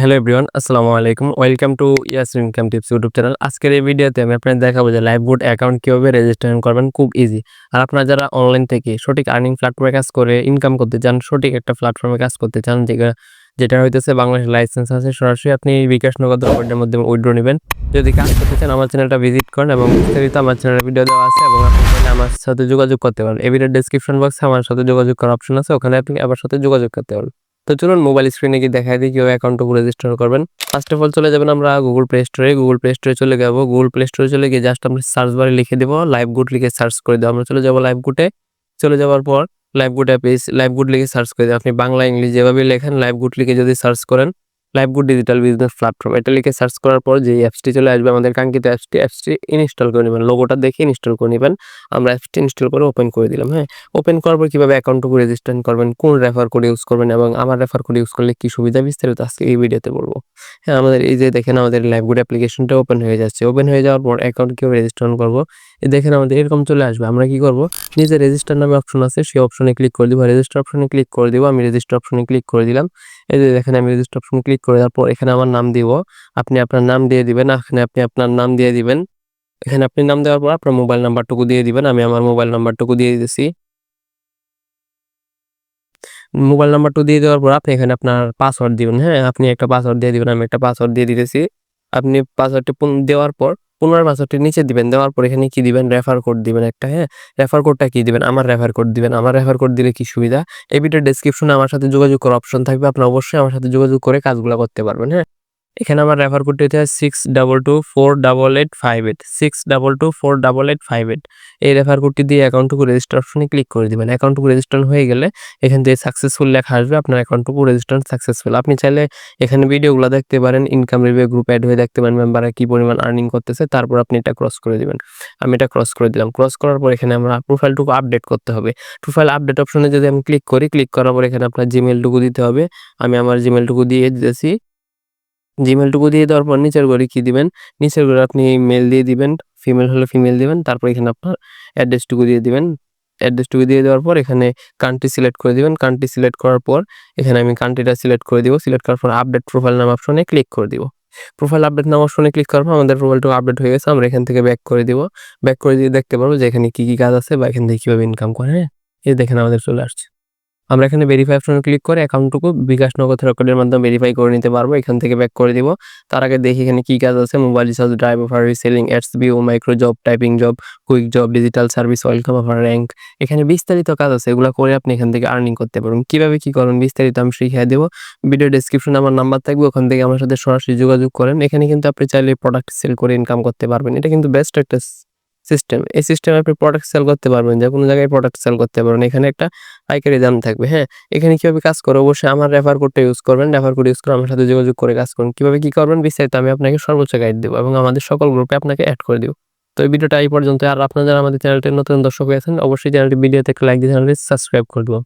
Hello everyone আসসালামু আলাইকুম welcome to Yas income tips YouTube channel আজকের এই ভিডিওতে আমি আপনাদের দেখাবো যে লাইভ বুট অ্যাকাউন্ট কীভাবে রেজিস্ট্রেশন করবেন, খুব ইজি আর আপনারা যারা অনলাইন থেকে সঠিক আর্নিং প্ল্যাটফর্মে কাজ করে ইনকাম করতে চান, সঠিক একটা প্ল্যাটফর্মে কাজ করতে চান যেটা যেটা হইতেছে বাংলাদেশ লাইসেন্স আছে, সরাসরি আপনি বিকাশ নগদ মাধ্যমে উইড্রো নেবেন। যদি কাজ করতে চান, আমার চ্যানেলটা ভিজিট করেন এবং বিস্তারিত আমার চ্যানেলের ভিডিও দেওয়া আছে এবং আপনি আমার সাথে যোগাযোগ করতে পারেন। এই ভিডিওর ডিসক্রিপশন বক্সে আমার সাথে যোগাযোগ করার অপশন আছে, ওখানে আপনি আমার সাথে যোগাযোগ করতে পারেন তো চলুন মোবাইল স্ক্রিনে গিয়ে দেখাই দিই কীভাবে অ্যাকাউন্টটুকু রেজিস্টার করবেন। ফার্স্ট অফ অল চলে যাবেন আমরা গুগল প্লে স্টোরে গুগল প্লে স্টোরে চলে যাব। গুগল প্লে স্টোরে চলে গিয়ে জাস্ট আমরা সার্চ বারে লিখে দেবো। লাইভ গুড লিখে সার্চ করে দেবো। আমরা চলে যাব লাইভ গুটে চলে যাওয়ার পর Live Good app Live Good লিখে সার্চ করে দেবো। আপনি বাংলা, ইংলিশ যেভাবে লেখেন লাইভ গুড লিখে যদি সার্চ করেন Live Good digital business platform এটা লিখে সার্চ করার পর যে অ্যাপসটি চলে আসবে, আমাদের কাঙ্ক্ষিত অ্যাপসটি অ্যাপসটি ইনস্টল করে নেবেন। লোগোটা দেখে ইনস্টল করে নেবেন। আমরা অ্যাপসটি ইনস্টল করে ওপেন করে দিলাম হ্যাঁ? ওপেন করার পর কীভাবে অ্যাকাউন্টটুকু রেজিস্টার করবেন, কোন রেফার কোড ইউজ করবেন এবং আমার রেফার কোড ইউজ করলে কী সুবিধা বিস্তারিত আজকে এই ভিডিওতে বলব। হ্যাঁ আমাদের এই যে দেখেন আমাদের লাইভ গুড অ্যাপ্লিকেশনটা ওপেন হয়ে যাচ্ছে। ওপেন হয়ে যাওয়ার পর অ্যাকাউন্ট কীভাবে রেজিস্ট্রেশন করব। দেখেন আমাদের এরকম চলে আসবে। আমরা কি করব? নিজে রেজিস্টার নামে অপশন আছে, সেই অপশনে ক্লিক করে দিব। রেজিস্টার অপশনে ক্লিক করে দিব। আমি রেজিস্টার অপশনে ক্লিক করে দিলাম। এই যে দেখেন আমি রেজিস্টার অপশনে ক্লিক করে দেওয়ার পর এখানে আমার নাম দিব। আপনি আপনার নাম দিয়ে দিবেন, এখানে আপনি আপনার নাম দিয়ে দিবেন। এখানে আপনি নাম দেওয়ার পর আপনার মোবাইল নাম্বারটুকু দিয়ে দিবেন, আমি আমার মোবাইল নাম্বারটুকু দিয়ে দিতেছি। মোবাইল নাম্বারটুকু দিয়ে দেওয়ার পর আপনি এখানে আপনার পাসওয়ার্ড দিবেন হ্যাঁ? আপনি একটা পাসওয়ার্ড দিয়ে দিবেন, আমি একটা পাসওয়ার্ড দিয়ে দিতেছি। আপনি পাসওয়ার্ডটি দেওয়ার পর পুনরায় পাসওয়ার্ডটি নিচে দিবেন, দেওয়ার পর এখানে কি দিবেন? রেফার কোড দিবেন একটা হ্যাঁ? রেফার কোডটা কি দিবেন? আমার রেফার কোড দিবেন। আমার রেফার কোড দিলে কি সুবিধা? এই ভিডিওর ডেসক্রিপশনে আমার সাথে যোগাযোগ করার অপশন থাকবে। আপনি অবশ্যই আমার সাথে যোগাযোগ করে কাজগুলো করতে পারবেন হ্যাঁ? এখানে আমার রেফার কোডটি হচ্ছে six double two four double eight five eight six double two four double eight five eight এই রেফার কোডটি দিয়ে অ্যাকাউন্টটুকু রেজিস্টার অপশনে ক্লিক করে দিবেন। অ্যাকাউন্টটুকু রেজিস্টার হয়ে গেলে এখান থেকে সাকসেসফুল লেখা আসবে, আপনার অ্যাকাউন্টটুকু রেজিস্টার সাকসেসফুল আপনি চাইলে এখানে ভিডিওগুলো দেখতে পারেন ইনকাম রিভিউ গ্রুপ অ্যাড হয়ে দেখতে পারেন মেম্বাররা কী পরিমাণ আর্নিং করতেছে, তারপর আপনি এটা ক্রস করে দিবেন। আমি এটা ক্রস করে দিলাম। ক্রস করার পর এখানে আমরা প্রোফাইলটুকু আপডেট করতে হবে। প্রোফাইল আপডেট অপশনে যদি আমি ক্লিক করি ক্লিক করার পর এখানে আপনার জিমেলটুকু দিতে হবে। আমি আমার জিমেলটুকু দিয়ে দিতেছি। জিমেলটুকু দিয়ে দেওয়ার পর নিচের ঘরে কি দিবেন? নিচের ঘরে আপনি মেল দিয়ে দিবেন ফিমেল হলে ফিমেল দিবেন, তারপর এখানে আপনার অ্যাড্রেসটুকু দিয়ে দিবেন। অ্যাড্রেসটুকু দিয়ে দেওয়ার পর এখানে কান্ট্রি সিলেক্ট করে দিবেন। কান্ট্রি সিলেক্ট করার পর এখানে আমি কান্ট্রিটা সিলেক্ট করে দিব। সিলেক্ট করার পর আপডেট প্রোফাইল নাম অপশনে ক্লিক করে দিব। প্রোফাইল আপডেট নাম অপশনে ক্লিক করার পর আমাদের প্রোফাইলটু আপডেট হয়ে গেছে, আমরা এখান থেকে ব্যাক করে দিব। ব্যাক করে দিয়ে দেখতে পারব যে এখানে কি কি কাজ আছে বা এখান থেকে কীভাবে ইনকাম করে। হ্যাঁ এই দেখেন আমাদের চলে আসছে। আমরা এখানে ভেরিফাই অপশনে ক্লিক করে অ্যাকাউন্টটুকু বিকাশ নগদ রেকর্ডের মাধ্যমে ভেরিফাই করে নিতে পারব, এখান থেকে ব্যাক করে দিব। তার আগে দেখি এখানে কি কাজ আছে mobile recharge drive offer reselling ads bio micro job typing job quick job digital service welcome offer rank এখানে বিস্তারিত কাজ আছে, এগুলো করে আপনি এখান থেকে আর্নিং করতে পারবেন। কীভাবে কি করবেন বিস্তারিত আমি শিখিয়ে দেবো। ভিডিও ডিসক্রিপশনে আমার নাম্বার থাকবে, ওখান থেকে আমার সাথে সরাসরি যোগাযোগ করেন। এখানে কিন্তু আপনি চাইলে প্রোডাক্ট সেল করে ইনকাম করতে পারবেন। এটা কিন্তু বেস্ট একটা সিস্টেম এই সিস্টেমে আপনি প্রোডাক্ট সেল করতে পারবেন, যে কোনো জায়গায় প্রোডাক্ট সেল করতে পারবেন, এখানে একটা পাইকারি দাম থাকবে হ্যাঁ? এখানে কীভাবে কাজ করে অবশ্যই আমার রেফার কোডটা ইউজ করবেন রেফার কোড ইউজ করে আমার সাথে যোগাযোগ করে কাজ করুন। কীভাবে কী করবেন? বিস্তারিত আমি আপনাকে সর্বোচ্চ গাইড দেবো এবং আমাদের সকল গ্রুপে আপনাকে অ্যাড করে দেবো। তো এই ভিডিওটা এই পর্যন্ত আর আপনারা আমাদের চ্যানেলটির নতুন দর্শক হয়েছেন অবশ্যই চ্যানেলটি ভিডিওতে একটা লাইক দিয়ে চ্যানেলটি সাবস্ক্রাইব করে দেবো।